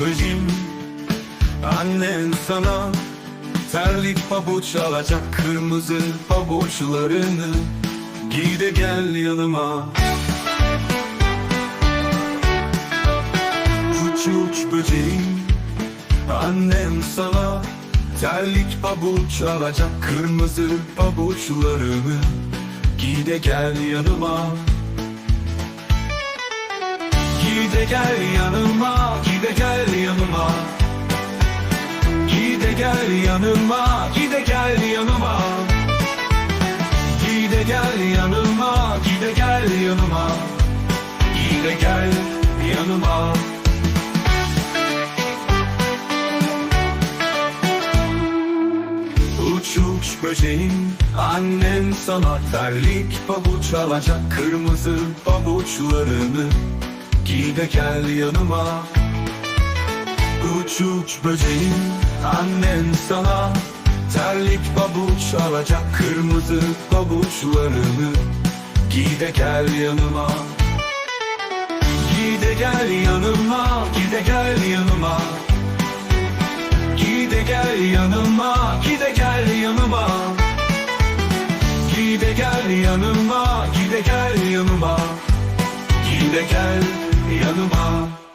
böceğim Annen sana terlik pabuç alacak. Kırmızı pabuçlarını Giy de gel yanıma. Uç böceğim Annem sana terlik pabuç alacak. Kırmızı pabuçlarımı Giy de gel yanıma. Giy de gel yanıma gel yanıma Giy de gel yanıma. Giy de gel yanıma Giy de gel yanıma. Giy de gel yanıma. Uç uç böceğim Annen sana terlik pabuç alacak Kırmızı pabuçlarını. Giy de gel yanıma. Uç uç böceğim Annen sana terlik pabuç alacak Kırmızı pabuçlarını Giy de gel yanıma. Giy de gel yanıma Giy de gel yanıma. Giy de gel yanıma Giy de gel yanıma. Giy de gel yanıma Giy de gel yanıma. Giy de gel yanıma